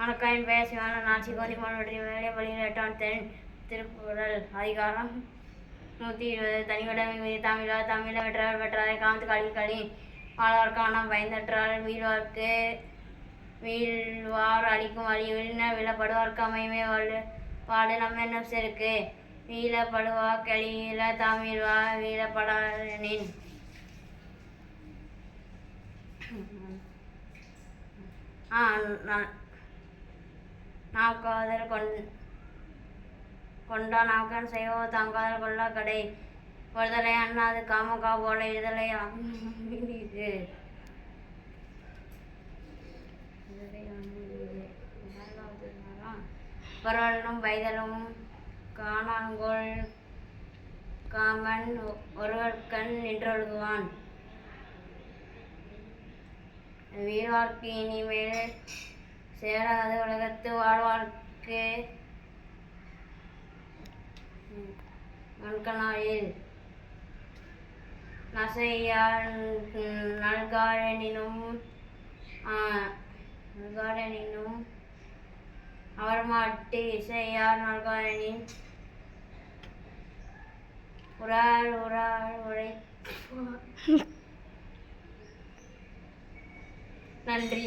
வணக்கம் என் பெயர் சிவான நான் சிகோதி மாவட்டத்தில் வேலை வழியில் எட்டாம் தென் திருக்குறள் அதிகாரம் நூற்றி இருபது. தனிவிடமை தமிழா தமிழ வெற்றால் வெற்றாரை காமத்து களி களி வாழ்வார்க்கான பயந்தற்றால் வீழ்வார்க்கு வீழ்வார் அழிக்கும் வழி விழின விழப்படுவார்க்கு அமையுமே வாழ் வாடு நம்ம என்ன செருக்கு. வீழப்படுவா கழியில தமிழ்வா வீழப்படானின் ஆ நான் நாம் காதல் கொண் கொண்டா நாக்கன் செய்வோ தாங்காதல் கொள்ளா கடை. ஒருதலை அண்ணாது காமக்கா போல இருதலை இது பரவலும் வைதலும் காணாங்கோள் காமன் ஒருவர்கண் நின்றொழுகுவான். வீரார்க்கு இனிமேல் சேராது உலகத்து வாழ்வார்க்கு மண்கணாயில் நசையார் நல்காரனினும் நல்காரனினும் அவர் மாட்டு இசையார் நல்காரனின் உரார் உரார் உரை நன்றி.